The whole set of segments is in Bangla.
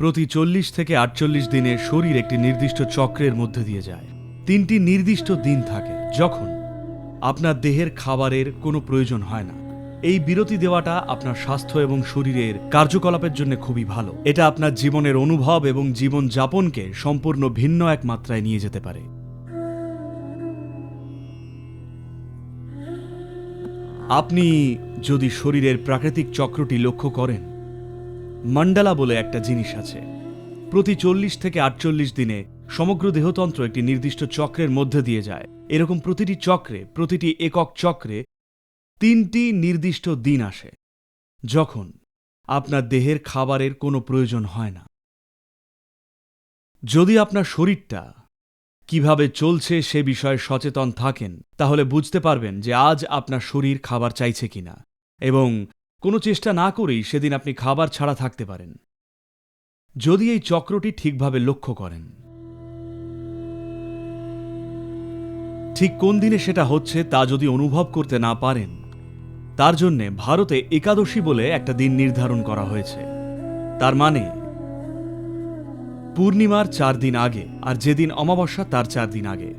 প্রতি চল্লিশ থেকে আটচল্লিশ দিনে শরীর একটি নির্দিষ্ট চক্রের মধ্যে দিয়ে যায়। তিনটি নির্দিষ্ট দিন থাকে, যখন আপনার দেহের খাবারের কোনো প্রয়োজন হয় না। এই বিরতি দেওয়াটা আপনার স্বাস্থ্য এবং শরীরের কার্যকলাপের জন্য খুবই ভালো। এটা আপনার জীবনের অনুভব এবং জীবন যাপনকে সম্পূর্ণ ভিন্ন এক মাত্রায় নিয়ে যেতে পারে। আপনি যদি শরীরের প্রাকৃতিক চক্রটি লক্ষ্য করেন মন্ডালা বলে একটা জিনিস আছে। প্রতি চল্লিশ থেকে আটচল্লিশ দিনে সমগ্র দেহতন্ত্র একটি নির্দিষ্ট চক্রের মধ্যে দিয়ে যায়। এরকম প্রতিটি চক্রে, প্রতিটি একক চক্রে তিনটি নির্দিষ্ট দিন আসে, যখন আপনার দেহের খাবারের কোনো প্রয়োজন হয় না। যদি আপনার শরীরটা কীভাবে চলছে সে বিষয়ে সচেতন থাকেন, তাহলে বুঝতে পারবেন যে আজ আপনার শরীর খাবার চাইছে কিনা এবং কোনো চেষ্টা না করেই সেদিন আপনি খাবার ছাড়া থাকতে পারেন। যদি এই চক্রটি ঠিকভাবে লক্ষ্য করেন। ঠিক কোন দিনে সেটা হচ্ছে তা যদি অনুভব করতে না পারেন, তার জন্যে ভারতে একাদশী বলে একটা দিন নির্ধারণ করা হয়েছে। তার মানে পূর্ণিমার চার দিন আগে আর যেদিন অমাবস্যা তার চার দিন আগে।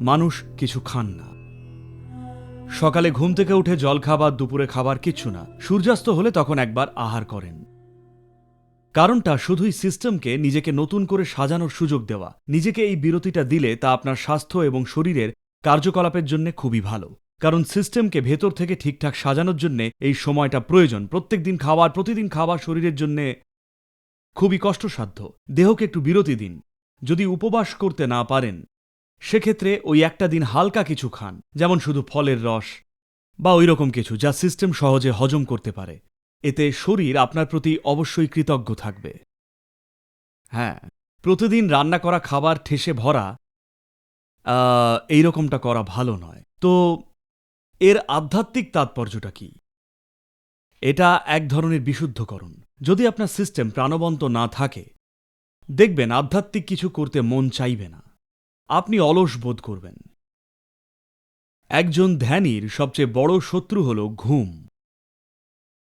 মানুষ কিছু খান না। সকালে ঘুম থেকে উঠে জল খাবার দুপুরে খাবার কিচ্ছু না। সূর্যাস্ত হলে তখন একবার আহার করেন। কারণটা শুধুই সিস্টেমকে নিজেকে নতুন করে সাজানোর সুযোগ দেওয়া। নিজেকে এই বিরতিটা দিলে তা আপনার স্বাস্থ্য এবং শরীরের কার্যকলাপের জন্য খুবই ভালো। কারণ সিস্টেমকে ভেতর থেকে ঠিকঠাক সাজানোর জন্য এই সময়টা প্রয়োজন। প্রত্যেকদিন খাবার, প্রতিদিন খাবার শরীরের জন্য খুবই কষ্টসাধ্য। দেহকে একটু বিরতি দিন। যদি উপবাস করতে না পারেন সেক্ষেত্রে ওই একটা দিন হালকা কিছু খান, যেমন শুধু ফলের রস, বা ওই রকম কিছু যা সিস্টেম সহজে হজম করতে পারে। এতে শরীর আপনার প্রতি অবশ্যই কৃতজ্ঞ থাকবে। হ্যাঁ প্রতিদিন রান্না করা খাবার ঠেসে ভরা এই রকমটা করা ভালো নয়। তো এর আধ্যাত্মিক তাৎপর্যটা কি? এটা এক ধরনের বিশুদ্ধকরণ। যদি আপনার সিস্টেম প্রাণবন্ত না থাকে, দেখবেন আধ্যাত্মিক কিছু করতে মন চাইবে না। আপনি অলস বোধ করবেন। একজন ধ্যানীর সবচেয়ে বড় শত্রু হল ঘুম।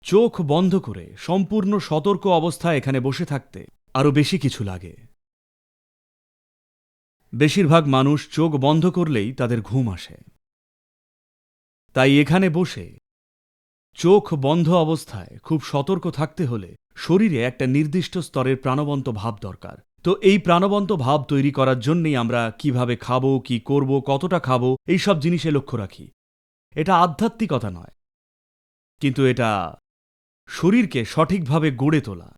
চোখ বন্ধ করে সম্পূর্ণ সতর্ক অবস্থায় এখানে বসে থাকতে আরও বেশি কিছু লাগে। বেশিরভাগ মানুষ চোখ বন্ধ করলেই তাদের ঘুম আসে। তাই এখানে বসে চোখ বন্ধ অবস্থায় খুব সতর্ক থাকতে হলে শরীরে একটা নির্দিষ্ট স্তরের প্রাণবন্ত ভাব দরকার। তো এই প্রাণবন্ত ভাব তৈরি করার জন্যই আমরা কীভাবে খাব, কি করব, কতটা খাব, এই সব জিনিসে লক্ষ্য রাখি। এটা আধ্যাত্মিকতা নয়, কিন্তু এটা শরীরকে সঠিকভাবে গড়ে তোলা।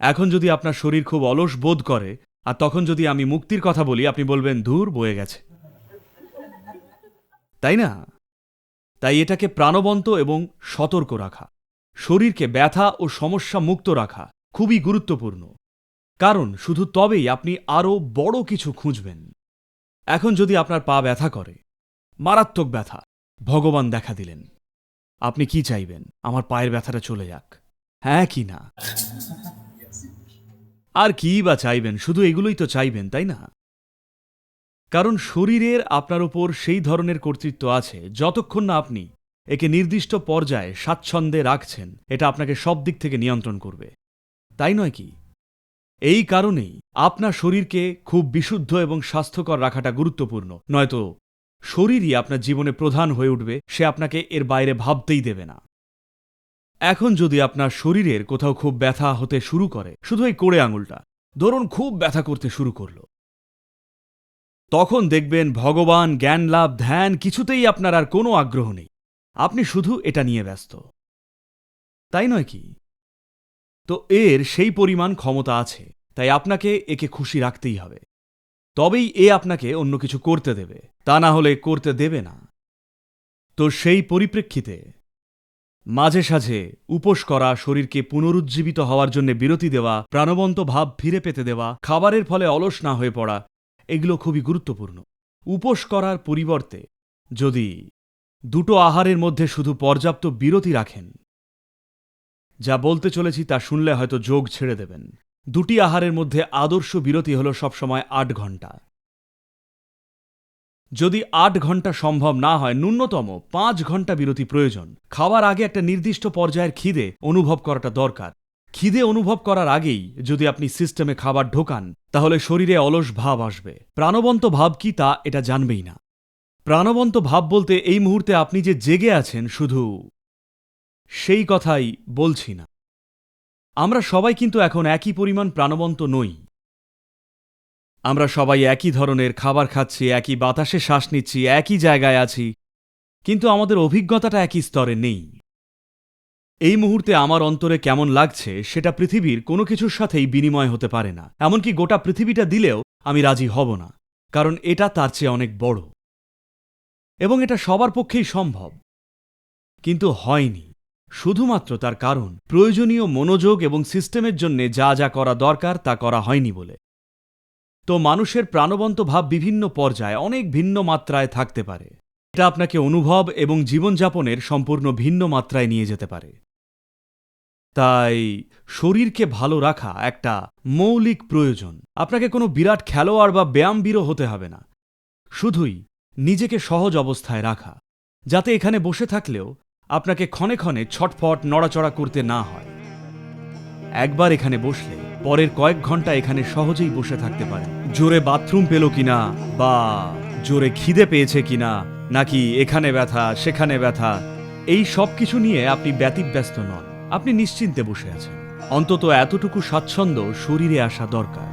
এখন যদি আপনার শরীর খুব অলস বোধ করে, আর তখন যদি আমি মুক্তির কথা বলি, আপনি বলবেন, ধূর, বয়ে গেছে। তাই না? তাই এটাকে প্রাণবন্ত এবং সতর্ক রাখা, শরীরকে ব্যথা ও সমস্যা মুক্ত রাখা খুবই গুরুত্বপূর্ণ। কারণ শুধু তবেই আপনি আরও বড় কিছু খুঁজবেন। এখন যদি আপনার পা ব্যথা করে, মারাত্মক ব্যথা, ভগবান দেখা দিলেন। আপনি কি চাইবেন? আমার পায়ের ব্যথাটা চলে যাক। হ্যাঁ কি না? আর কি বা চাইবেন? শুধু এগুলোই তো চাইবেন, তাই না? কারণ শরীরের আপনার ওপর সেই ধরনের কর্তৃত্ব আছে, যতক্ষণ না আপনি একে নির্দিষ্ট পর্যায়ে স্বাচ্ছন্দ্যে রাখছেন, এটা আপনাকে সব দিক থেকে নিয়ন্ত্রণ করবে। তাই নয় কি? এই কারণেই আপনার শরীরকে খুব বিশুদ্ধ এবং স্বাস্থ্যকর রাখাটা গুরুত্বপূর্ণ। নয়তো শরীরই আপনার জীবনে প্রধান হয়ে উঠবে, সে আপনাকে এর বাইরে ভাবতেই দেবে না। এখন যদি আপনার শরীরের কোথাও খুব ব্যথা হতে শুরু করে, শুধু এই কোড়ে আঙুলটা, ধরুন খুব ব্যথা করতে শুরু করল, তখন দেখবেন ভগবান, জ্ঞান, লাভ, ধ্যান কিছুতেই আপনার আর কোনো আগ্রহ নেই। আপনি শুধু এটা নিয়ে ব্যস্ত। তাই নয় কি? তো এর সেই পরিমাণ ক্ষমতা আছে। তাই আপনাকে একে খুশি রাখতেই হবে। তবেই এ আপনাকে অন্য কিছু করতে দেবে, তা না হলে করতে দেবে না। তো সেই পরিপ্রেক্ষিতে মাঝে সাঝে উপোস করা, শরীরকে পুনরুজ্জীবিত হওয়ার জন্য বিরতি দেওয়া, প্রাণবন্ত ভাব ফিরে পেতে দেওয়া, খাবারের ফলে অলস না হয়ে পড়া, এগুলো খুবই গুরুত্বপূর্ণ। উপোস করার পরিবর্তে যদি দুটো আহারের মধ্যে শুধু পর্যাপ্ত বিরতি রাখেন, যা বলতে চলেছি তা শুনলে হয়তো যোগ ছেড়ে দেবেন। দুটি আহারের মধ্যে আদর্শ বিরতি হল সবসময় আট ঘণ্টা যদি আট ঘণ্টা সম্ভব না হয়, ন্যূনতম পাঁচ ঘণ্টা বিরতি প্রয়োজন। খাওয়ার আগে একটা নির্দিষ্ট পর্যায়ের খিদে অনুভব করাটা দরকার। খিদে অনুভব করার আগেই যদি আপনি সিস্টেমে খাবার ঢোকান, তাহলে শরীরে অলস ভাব আসবে। প্রাণবন্ত ভাব কি তা এটা জানবেই না। প্রাণবন্ত ভাব বলতে এই মুহূর্তে আপনি যে জেগে আছেন শুধু সেই কথাই বলছি না। আমরা সবাই কিন্তু এখন একই পরিমাণ প্রাণবন্ত নই। আমরা সবাই একই ধরনের খাবার খাচ্ছি, একই বাতাসে শ্বাস নিচ্ছি, একই জায়গায় আছি, কিন্তু আমাদের অভিজ্ঞতাটা একই স্তরে নেই। এই মুহূর্তে আমার অন্তরে কেমন লাগছে, সেটা পৃথিবীর কোনো কিছুর সাথেই বিনিময় হতে পারে না। এমনকি গোটা পৃথিবীটা দিলেও আমি রাজি হব না, কারণ এটা তার চেয়ে অনেক বড়। এবং এটা সবার পক্ষেই সম্ভব। কিন্তু হয়নি। শুধুমাত্র তার কারণ, প্রয়োজনীয় মনোযোগ এবং সিস্টেমের জন্য যা যা করা দরকার তা করা হয়নি বলে। তো মানুষের প্রাণবন্ত ভাব বিভিন্ন পর্যায়ে অনেক ভিন্ন মাত্রায় থাকতে পারে। এটা আপনাকে অনুভব এবং জীবনযাপনের সম্পূর্ণ ভিন্ন মাত্রায় নিয়ে যেতে পারে। তাই শরীরকে ভালো রাখা একটা মৌলিক প্রয়োজন। আপনাকে কোনো বিরাট খেলোয়াড় বা ব্যায়ামবীরও হতে হবে না। শুধুই নিজেকে সহজ অবস্থায় রাখা, যাতে এখানে বসে থাকলেও আপনাকে ক্ষণে ক্ষণে ছটফট, নড়াচড়া করতে না হয়। একবার এখানে বসলে, পরের কয়েক ঘণ্টা এখানে সহজেই বসে থাকতে পারেন। জোরে বাথরুম পেল কিনা, বা জোরে খিদে পেয়েছে কিনা, নাকি এখানে ব্যথা, সেখানে ব্যথা, এই সব কিছু নিয়ে আপনি ব্যতিব্যস্ত নন। আপনি নিশ্চিন্তে বসে আছেন। অন্তত এতটুকু স্বাচ্ছন্দ্য শরীরে আসা দরকার।